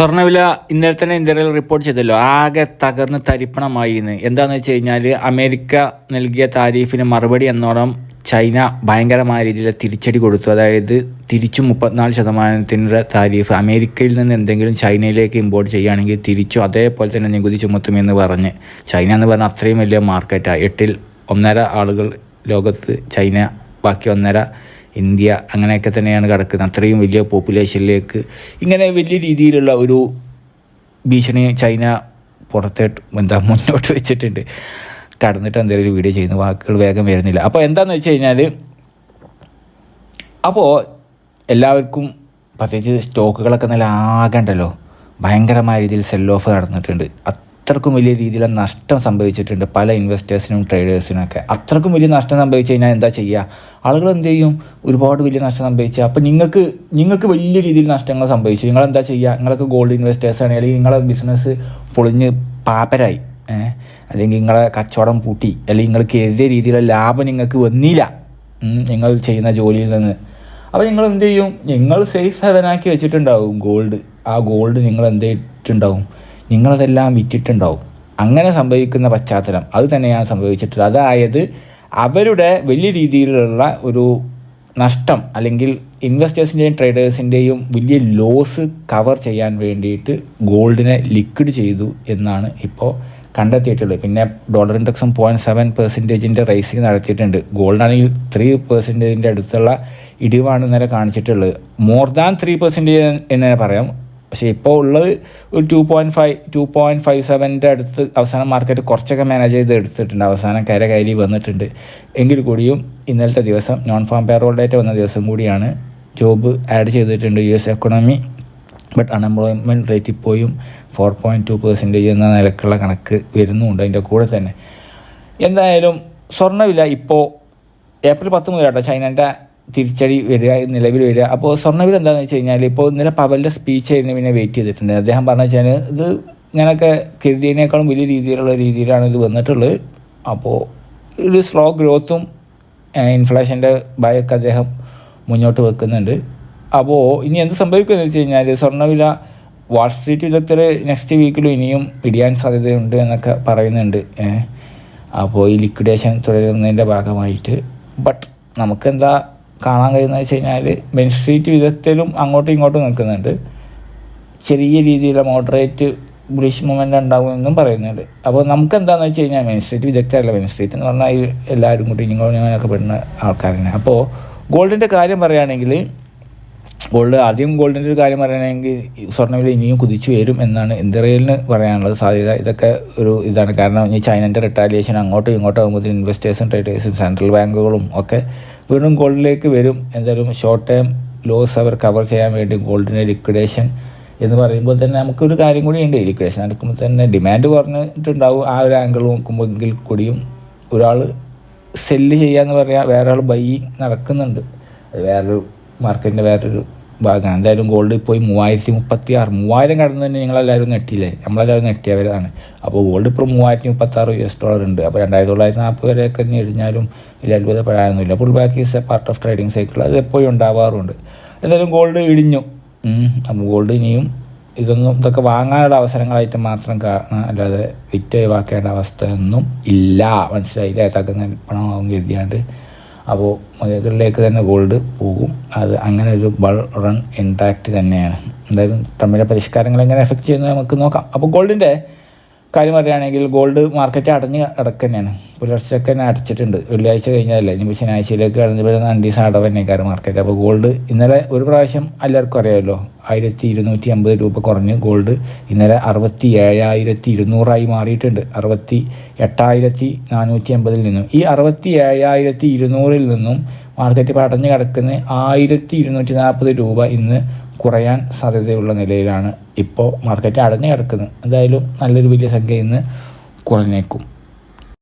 സ്വർണവില ഇന്നലെ തന്നെ ഇന്ത്യയിൽ റിപ്പോർട്ട് ചെയ്തല്ലോ. ആകെ തകർന്ന് തരിപ്പണമായി എന്ന് എന്താണെന്ന് വെച്ച് കഴിഞ്ഞാൽ അമേരിക്ക നൽകിയ താരീഫിന് മറുപടി എന്നോണം ചൈന ഭയങ്കരമായ രീതിയിൽ തിരിച്ചടി കൊടുത്തു. അതായത് തിരിച്ചു മുപ്പത്തിനാല് ശതമാനത്തിന്റെ താരീഫ്. അമേരിക്കയിൽ നിന്ന് എന്തെങ്കിലും ചൈനയിലേക്ക് ഇമ്പോർട്ട് ചെയ്യുകയാണെങ്കിൽ തിരിച്ചു അതേപോലെ തന്നെ നികുതി ചുമത്തുമെന്ന് പറഞ്ഞ് ചൈന എന്ന് പറഞ്ഞാൽ അത്രയും വലിയ മാർക്കറ്റാണ് എട്ടിൽ ഒന്നര ആളുകൾ ലോകത്ത് ചൈന ബാക്കി ഒന്നര ഇന്ത്യ അങ്ങനെയൊക്കെ തന്നെയാണ് കിടക്കുന്നത്. അത്രയും വലിയ പോപ്പുലേഷനിലേക്ക് ഇങ്ങനെ വലിയ രീതിയിലുള്ള ഒരു ഭീഷണി ചൈന പുറത്തേട്ട് എന്താ മുന്നോട്ട് വെച്ചിട്ടുണ്ട്. കടന്നിട്ട് എന്തെങ്കിലും വീഡിയോ ചെയ്യുന്ന വാക്കുകൾ വേഗം വരുന്നില്ല. അപ്പോൾ എന്താണെന്ന് വെച്ച് കഴിഞ്ഞാൽ അപ്പോൾ എല്ലാവർക്കും പ്രത്യേകിച്ച് സ്റ്റോക്കുകളൊക്കെ നല്ല ആകണ്ടല്ലോ ഭയങ്കരമായ രീതിയിൽ സെൽ ഓഫ് നടന്നിട്ടുണ്ട്. അത്രക്കും വലിയ രീതിയിലുള്ള നഷ്ടം സംഭവിച്ചിട്ടുണ്ട് പല ഇൻവെസ്റ്റേഴ്സിനും ട്രേഡേഴ്സിനും ഒക്കെ അത്രക്കും വലിയ നഷ്ടം സംഭവിച്ചു കഴിഞ്ഞാൽ എന്താ ചെയ്യുക? ആളുകൾ എന്ത് ചെയ്യും? ഒരുപാട് വലിയ നഷ്ടം സംഭവിച്ചു. അപ്പോൾ നിങ്ങൾക്ക് നിങ്ങൾക്ക് വലിയ രീതിയിൽ നഷ്ടങ്ങൾ സംഭവിച്ചു. നിങ്ങൾ എന്താ ചെയ്യുക? നിങ്ങളൊക്കെ ഗോൾഡ് ഇൻവെസ്റ്റേഴ്സ് ആണ്. അല്ലെങ്കിൽ നിങ്ങളെ ബിസിനസ് പൊളിഞ്ഞ് പാപ്പരായി. അല്ലെങ്കിൽ നിങ്ങളെ കച്ചവടം പൂട്ടി. അല്ലെങ്കിൽ നിങ്ങൾക്ക് എതിരെ രീതിയിലുള്ള ലാഭം നിങ്ങൾക്ക് വന്നില്ല. നിങ്ങൾ ചെയ്യുന്ന ജോലിയിൽ നിന്ന്. അപ്പോൾ നിങ്ങൾ എന്ത് ചെയ്യും? നിങ്ങൾ സേഫ് ഹെവനാക്കി വെച്ചിട്ടുണ്ടാവും ഗോൾഡ് ആ ഗോൾഡ് നിങ്ങൾ എന്ത് ചെയ്തിട്ടുണ്ടാവും? നിങ്ങളതെല്ലാം വിറ്റിട്ടുണ്ടാവും. അങ്ങനെ സംഭവിക്കുന്ന പശ്ചാത്തലം അത് തന്നെയാണ് സംഭവിച്ചിട്ടുള്ളത്. അതായത് അവരുടെ വലിയ രീതിയിലുള്ള ഒരു നഷ്ടം അല്ലെങ്കിൽ ഇൻവെസ്റ്റേഴ്സിന്റെയും ട്രേഡേഴ്സിന്റെയും വലിയ ലോസ് കവർ ചെയ്യാൻ വേണ്ടിയിട്ട് ഗോൾഡിനെ ലിക്വിഡ് ചെയ്തു എന്നാണ് ഇപ്പോൾ കണ്ടെത്തിയിട്ടുള്ളത്. പിന്നെ ഡോളർ ഇൻഡെക്സും പോയിന്റ് സെവൻ പെർസെന്റേജിന്റെ റൈസിങ് നടത്തിയിട്ടുണ്ട്. ഗോൾഡാണെങ്കിൽ ത്രീ പെർസെന്റേജിന്റെ അടുത്തുള്ള ഇടിവാണ് ഇന്നലെ കാണിച്ചിട്ടുള്ളത്. മോർ ദാൻ ത്രീ പെർസെന്റേജ് എന്ന് തന്നെ പറയാം. പക്ഷേ ഇപ്പോൾ ഉള്ളത് ഒരു two point five two point five സെവന്റെ അടുത്ത് അവസാനം മാർക്കറ്റ് കുറച്ചൊക്കെ മാനേജ് ചെയ്ത് എടുത്തിട്ടുണ്ട്. അവസാനം കര കയറി വന്നിട്ടുണ്ട്. എങ്കിൽ കൂടിയും ഇന്നലത്തെ ദിവസം നോൺ ഫാം പേറോൾ ഡേറ്റ വന്ന ദിവസം കൂടിയാണ് ജോബ് ആഡ് ചെയ്തിട്ടുണ്ട് U S economy but unemployment rate ഇപ്പോഴും ഫോർ പോയിന്റ് ടു പെർസെന്റേജ് എന്ന നിലക്കുള്ള കണക്ക് വരുന്നുണ്ട് അതിന്റെ കൂടെ തന്നെ. എന്തായാലും സ്വർണവില ഇപ്പോൾ ഏപ്രിൽ പത്ത് മുതലാട്ടോ ചൈനന്റെ തിരിച്ചടി വരിക നിലവിൽ വരിക. അപ്പോൾ സ്വർണവിൽ എന്താണെന്ന് വെച്ച് കഴിഞ്ഞാൽ ഇപ്പോൾ ഇന്നലെ പവലിന്റെ സ്പീച്ച് ആയിരുന്നു പിന്നെ വെയിറ്റ് ചെയ്തിട്ടുണ്ട്. അദ്ദേഹം പറഞ്ഞു വെച്ചാൽ ഇത് ഇങ്ങനെയൊക്കെ കരുതിയതിനേക്കാളും വലിയ രീതിയിലുള്ള രീതിയിലാണ് ഇത് വന്നിട്ടുള്ളത് അപ്പോൾ ഇത് സ്ലോ ഗ്രോത്തും ഇൻഫ്ലേഷന്റെ ഭയമൊക്കെ അദ്ദേഹം മുന്നോട്ട് വെക്കുന്നുണ്ട്. അപ്പോൾ ഇനി എന്ത് സംഭവിക്കുമെന്ന് വെച്ച് കഴിഞ്ഞാൽ സ്വർണവില വാൾ വിദഗ്ധർ നെക്സ്റ്റ് വീക്കിലും ഇനിയും ഇടിയാൻ സാധ്യതയുണ്ട് എന്നൊക്കെ പറയുന്നുണ്ട്. അപ്പോൾ ഈ ലിക്വിഡേഷൻ തുടരുന്നതിന്റെ ഭാഗമായിട്ട്. ബട്ട് നമുക്കെന്താ കാണാൻ കഴിയുന്ന വെച്ച് കഴിഞ്ഞാൽ മെയിൻ സ്ട്രീറ്റ് വിധത്തിലും അങ്ങോട്ടും ഇങ്ങോട്ടും നിൽക്കുന്നുണ്ട്. ചെറിയ രീതിയിലുള്ള മോഡറേറ്റ് ബുളിഷ് മൂവ്മെന്റ് ഉണ്ടാകുമെന്നും പറയുന്നുണ്ട്. അപ്പോൾ നമുക്ക് എന്താണെന്ന് വെച്ച് കഴിഞ്ഞാൽ മെയിൻ സ്ട്രീറ്റ് വിദഗ്ധരല്ല മെയിൻ സ്ട്രീറ്റ് എന്ന് പറഞ്ഞാൽ ഈ എല്ലാവരും കൂടി ഇങ്ങോട്ടും ഇങ്ങനെയൊക്കെ പെടുന്ന ആൾക്കാരാണ് അപ്പോൾ ഗോൾഡിന്റെ കാര്യം പറയുകയാണെങ്കിൽ ഗോൾഡ് ആദ്യം ഗോൾഡിന്റെ ഒരു കാര്യം പറയുകയാണെങ്കിൽ സ്വർണവില ഇനിയും കുതിച്ചു വരും എന്നാണ് ഇന്ത്യയിലിന് പറയാനുള്ള സാധ്യത. ഇതൊക്കെ ഒരു ഇതാണ്. കാരണം ഈ ചൈനന്റെ റിട്ടാലിയേഷൻ അങ്ങോട്ടും ഇങ്ങോട്ടും ആകുമ്പോൾ ഇൻവെസ്റ്റേഴ്സും ട്രേഡേഴ്സും സെൻട്രൽ ബാങ്കുകളും ഒക്കെ വീണ്ടും ഗോൾഡിലേക്ക് വരും. എന്തായാലും ഷോർട്ട് ടൈം ലോസ് അവർ കവർ ചെയ്യാൻ വേണ്ടി ഗോൾഡിന്റെ ലിക്വിഡേഷൻ എന്ന് പറയുമ്പോൾ തന്നെ നമുക്കൊരു കാര്യം കൂടി ഉണ്ട്. ലിക്വിഡേഷൻ നടക്കുമ്പോൾ തന്നെ ഡിമാൻഡ് കുറഞ്ഞിട്ടുണ്ടാവും. ആ ഒരു ആംഗിൾ നോക്കുമ്പോഴെങ്കിൽ കൂടിയും ഒരാൾ സെല്ല് ചെയ്യുക ചെയ്യാന്ന് പറയാം വേറെ ആൾ ബൈ നടക്കുന്നുണ്ട്. അത് വേറൊരു മാർക്കറ്റിന്റെ വേറൊരു ഭാഗമാണ് എന്തായാലും ഗോൾഡ് പോയി മൂവായിരത്തി മുപ്പത്തി ആറ് മൂവായിരം കടന്നു തന്നെ ഞങ്ങളെല്ലാവരും നെട്ടിയില്ലേ? നമ്മളെല്ലാവരും നെട്ടിയവരാണ്. അപ്പോൾ ഗോൾഡ് ഇപ്പോൾ മൂവായിരത്തി മുപ്പത്തി ആറ് യു എസ് ഡോളർ ഉണ്ട്. അപ്പോൾ രണ്ടായിരത്തി തൊള്ളായിരത്തി നാൽപ്പത് വരെയൊക്കെ എഴിഞ്ഞാലും ഇതിൽ അത്ഭുതപ്പെടാനൊന്നുമില്ല. Pullback is a part of trading cycle അത് എപ്പോഴും ഉണ്ടാവാറുണ്ട്. എന്തായാലും ഗോൾഡ് ഇടിഞ്ഞു. അപ്പോൾ ഗോൾഡ് ഇനിയും ഇതൊന്നും ഇതൊക്കെ വാങ്ങാനുള്ള അവസരങ്ങളായിട്ട് മാത്രം കാണാം അല്ലാതെ വിറ്റ് ഒഴിവാക്കേണ്ട അവസ്ഥയൊന്നും ഇല്ല. മനസ്സിലായില്ല? തക്കുന്ന പണമാവും കരുതിയാണ്ട്. അപ്പോൾ മുകളിലേക്ക് തന്നെ ഗോൾഡ് പോകും. അത് അങ്ങനെ ഒരു ബൾ റൺ ഇമ്പാക്റ്റ് തന്നെയാണ്. എന്തായാലും തമ്മിലെ പരിഷ്കാരങ്ങൾ എങ്ങനെ എഫക്റ്റ് ചെയ്യുന്നത് നമുക്ക് നോക്കാം. അപ്പോൾ ഗോൾഡിന്റെ കാര്യം പറയുകയാണെങ്കിൽ ഗോൾഡ് മാർക്കറ്റ് അടഞ്ഞ് കിടക്കുന്നതാണ് പുലർച്ചെയൊക്കെ തന്നെ അടച്ചിട്ടുണ്ട്. വെള്ളിയാഴ്ച കഴിഞ്ഞാലല്ലേ ഇനിയിപ്പോൾ ശനിയാഴ്ചയിലേക്ക് കടന്നു വരുന്ന രണ്ട് ദിവസം അടവ് തന്നെക്കാരം മാർക്കറ്റ് അപ്പോൾ ഗോൾഡ് ഇന്നലെ ഒരു പ്രാവശ്യം എല്ലാവർക്കും അറിയാമല്ലോ. ആയിരത്തി ഇരുന്നൂറ്റി അമ്പത് രൂപ കുറഞ്ഞ് ഗോൾഡ് ഇന്നലെ അറുപത്തി ഏഴായിരത്തി ഇരുന്നൂറായി മാറിയിട്ടുണ്ട്. അറുപത്തി എട്ടായിരത്തി നാനൂറ്റി അമ്പതിൽ നിന്നും ഈ അറുപത്തി ഏഴായിരത്തി ഇരുന്നൂറിൽ നിന്നും മാർക്കറ്റ് ഇപ്പോൾ അടഞ്ഞ് കിടക്കുന്ന ആയിരത്തി ഇരുന്നൂറ്റി നാൽപ്പത് രൂപ ഇന്ന് കുറയാൻ സാധ്യതയുള്ള നിലയിലാണ് ഇപ്പോൾ മാർക്കറ്റ് അടഞ്ഞു കിടക്കുന്നത്. എന്തായാലും നല്ലൊരു വലിയ സംഖ്യ ഇന്ന് കുറഞ്ഞേക്കും.